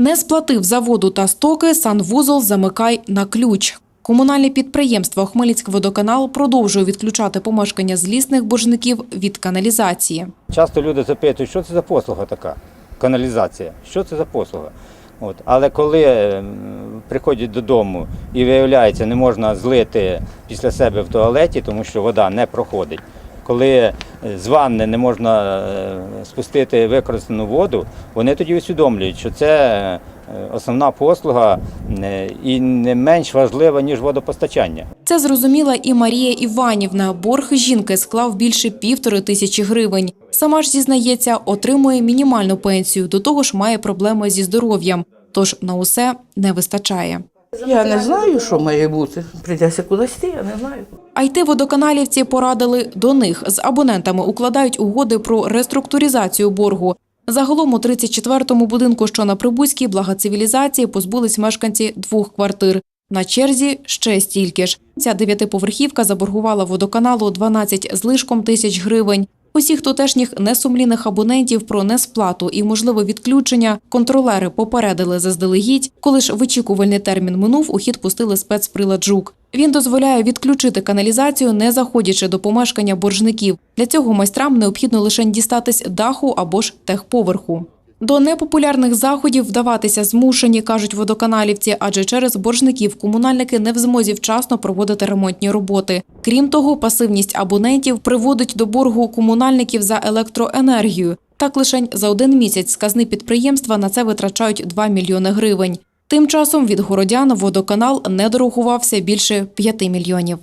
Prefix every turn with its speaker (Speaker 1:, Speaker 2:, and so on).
Speaker 1: Не сплатив за воду та стоки, санвузол замикай на ключ. Комунальне підприємство Хмельницькводоканал продовжує відключати помешкання злісних боржників від каналізації.
Speaker 2: Часто люди запитують, що це за послуга така, каналізація, що це за послуга. От. Але коли приходять додому і виявляється, не можна злити після себе в туалеті, тому що вода не проходить. Коли е, з ванни не можна е, спустити використану воду, вони тоді усвідомлюють, що це е, основна послуга е, і не менш важлива, ніж водопостачання.
Speaker 1: Це зрозуміла і Марія Іванівна. Борг жінки склав більше півтори тисячі гривень. Сама ж зізнається, отримує мінімальну пенсію. До того ж, має проблеми зі здоров'ям. Тож на усе не вистачає.
Speaker 3: Я не знаю, що має бути. Прийдеться кудись йти, я не знаю.
Speaker 1: А йти водоканалівці порадили до них. З абонентами укладають угоди про реструктуризацію боргу. Загалом у 34-му будинку, що на Прибузькій, благоцивілізації, позбулись мешканці двох квартир. На черзі ще стільки ж. Ця дев'ятиповерхівка заборгувала водоканалу 12 з лишком тисяч гривень. Усіх тутешніх несумлінних абонентів про несплату і можливе відключення контролери попередили заздалегідь. Коли ж вичікувальний термін минув, у хід пустили спецприлад «Жук». Він дозволяє відключити каналізацію, не заходячи до помешкання боржників. Для цього майстрам необхідно лише дістатись даху або ж техповерху. До непопулярних заходів вдаватися змушені, кажуть водоканалівці, адже через боржників комунальники не в змозі вчасно проводити ремонтні роботи. Крім того, пасивність абонентів приводить до боргу комунальників за електроенергію. Так лише за один місяць з казни підприємства на це витрачають 2 мільйони гривень. Тим часом від городян водоканал не дорогувався більше 5 мільйонів.